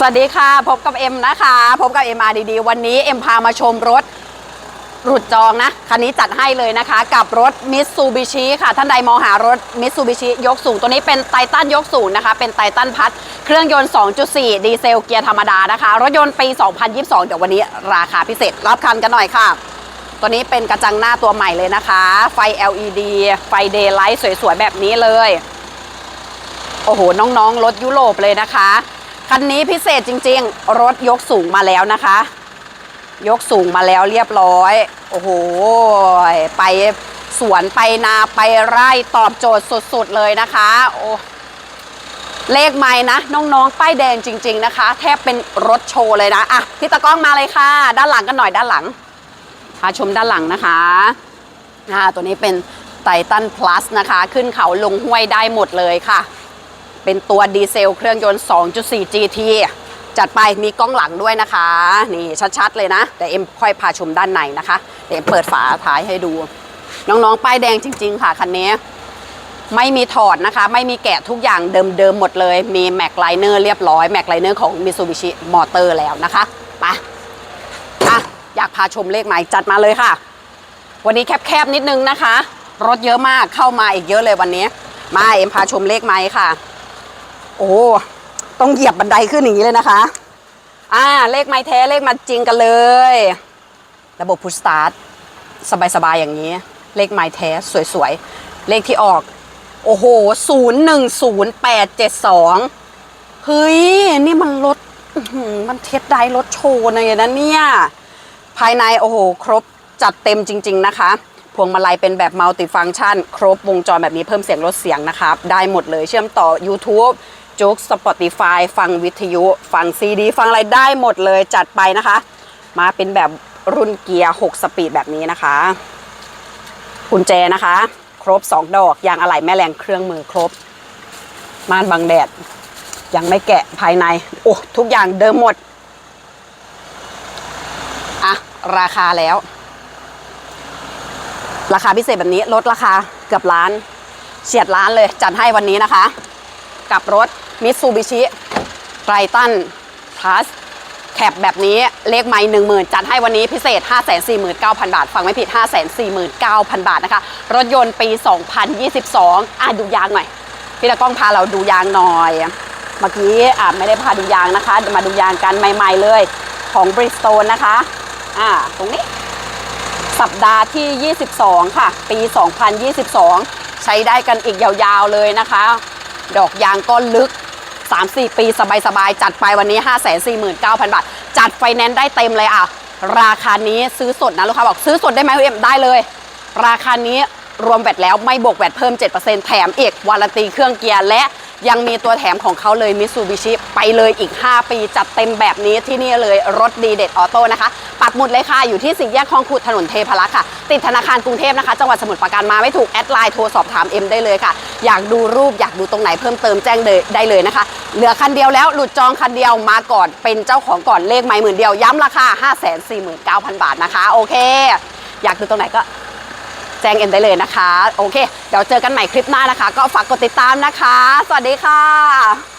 สวัสดีค่ะพบกับเอ็มนะคะพบกับเอ็มอาดีๆวันนี้เอ็มพามาชมรถหลุดจองนะคันนี้จัดให้เลยนะคะ กับรถมิตซูบิชิค่ะ ท่านใดมองหารถมิตซูบิชิยกสูงตัวนี้เป็นไททันยกสูงนะคะ เป็นไททันพัดเครื่องยนต์ 2.4 ดีเซลเกียร์ธรรมดานะคะ รถยนต์ปี 2022 เดี๋ยววันนี้ราคาพิเศษรับคันกันหน่อยค่ะ ตัวนี้เป็นกระจังหน้าตัวใหม่เลยนะคะ ไฟ LED ไฟเดย์ไลท์สวยๆแบบนี้เลย โอ้โหน้องๆรถยุโรปเลยนะคะ คันนี้พิเศษจริงๆ รถยกสูงมาแล้วนะคะ ยกสูงมาแล้วเรียบร้อย โอ้โห ไปสวนไปนาไปไร่ตอบโจทย์สุดๆเลยนะคะ โอ้เลขไม่นะ น้องๆ ป้ายแดงจริง ๆนะคะ แทบเป็นรถโชว์เลยนะอะพี่ตะก้องมาเลยค่ะ ด้านหลังกันหน่อยด้านหลังพาชมด้านหลังนะคะอ่าตัวนี้เป็นไททันพลัสนะคะ ขึ้นเขาลงห้วยได้หมดเลยค่ะ เป็นตัวดีเซลเครื่องยนต์ 2.4 GT จัดไปมีกล้องหลังด้วยนะคะ นี่ชัดๆเลยนะ แต่เอ็มค่อยพาชมด้านในนะคะ เดี๋ยวเปิดฝาท้ายให้ดู น้องๆ ป้ายแดงจริง ๆ ค่ะคันนี้ ไม่มีถอดนะคะ ไม่มีแกะทุกอย่างเดิมๆหมดเลย มีแม็กไลเนอร์เรียบร้อยแม็กไลเนอร์ของ Mitsubishi Motor แล้วนะคะไปอะอยากพาชมเลขไหมจัดมาเลยค่ะ วันนี้แคบๆนิดนึงนะคะ รถเยอะมากเข้ามาอีกเยอะเลยวันนี้ มาเอ็มพาชมเลขไหมค่ะ โอ้ต้องเหยียบบันไดขึ้นอย่างนี้เลยนะคะ อ่า เลขไม้แท้เลขมาจริงกันเลย ระบบพุชสตาร์ทสบายๆอย่างนี้ เลขไม้แท้สวยๆ เลขที่ออก โอ้โห010872เฮ้ย นี่มันรถอื้อหือมันเทสได้รถโชว์เลยนะเนี่ย ภายในโอ้โห ครบจัดเต็มจริง ๆ นะคะ พวงมาลัยเป็นแบบมัลติฟัง c t ชัน ครบวงจรแบบนี้เพิ่มเสียงลดเสียงนะครับ ได้หมดเลยเชื่อมต่อ YouTube จุก Spotify ฟังวิทยุ ฟังซีดี ฟังอะไรได้หมดเลยจัดไปนะคะ มาเป็นแบบรุ่นเกียร์ 6 สปีดแบบนี้นะคะกุญแจนะคะ ครบ 2 ดอกยางอะไหล่แม่แรงเครื่องมือครบ ม่านบังแดด ยังไม่แกะภายใน โอ้ ทุกอย่างเดิมหมด อะ ราคาแล้ว ราคาพิเศษแบบนี้ลดราคาเกือบล้านเฉียดล้านเลยจัดให้วันนี้นะคะ กับรถ มิตซูบิชิไททันพลัสแคปแบบนี้เลขไม่หนึ่งหมื่นจัดให้วันนี้พิเศษ 5 4 9 0 0 0 บาท ฟังไม่ผิด 5 4 9 0 0 0 บาทนะคะ รถยนต์ปี 2022 อะดูยางหน่อย พี่ตะก้องพาเราดูยางหน่อย เมื่อกี้อะไม่ได้พาดูยางนะคะ มาดูยางกันใหม่ๆเลย ของ Bridgestone นะคะ อ่า ตรงนี้ สัปดาห์ที่ 22 ค่ะ ปี 2022 ใช้ได้กันอีกยาวๆเลยนะคะ ดอกยางก็ลึก 3-4 ปีสบายๆ จัดไปวันนี้ 549,000 บาท จัดไฟแนนซ์ได้เต็มเลยอะ ราคานี้ซื้อสดนะลูกค้าบอกซื้อสดได้ไหมเอ็มได้เลย ราคานี้รวมแวดแล้วไม่บวกแวดเพิ่ม 7%แถมเอกวารันตีเครื่องเกียร์และ ยังมีตัวแถมของเขาเลยมิตซูบิชิไปเลยอีก 5 ปีจัดเต็มแบบนี้ที่นี่เลยรถดีเด็ดออโต้นะคะปักหมุดเลยค่ะอยู่ที่สี่แยกคลองขุดถนนเทพรักษ์ค่ะ ติดธนาคารกรุงเทพนะคะ จังหวัดสมุทรปราการมาไม่ถูกแอดไลน์โทรสอบถามเอ็มได้เลยค่ะ อยากดูรูปอยากดูตรงไหนเพิ่มเติมแจ้งเลยได้เลยนะคะ เหลือคันเดียวแล้วหลุดจองคันเดียวมาก่อนเป็นเจ้าของก่อนเลขไม่หมื่นเดียวย้ำราคา 5 4 9 0 0 0 บาทนะคะ โอเค อยากดูตรงไหนก็ แจ้งเอ็มได้เลยนะคะ โอเค เดี๋ยวเจอกันใหม่คลิปหน้านะคะ ก็ฝากกดติดตามนะคะ สวัสดีค่ะ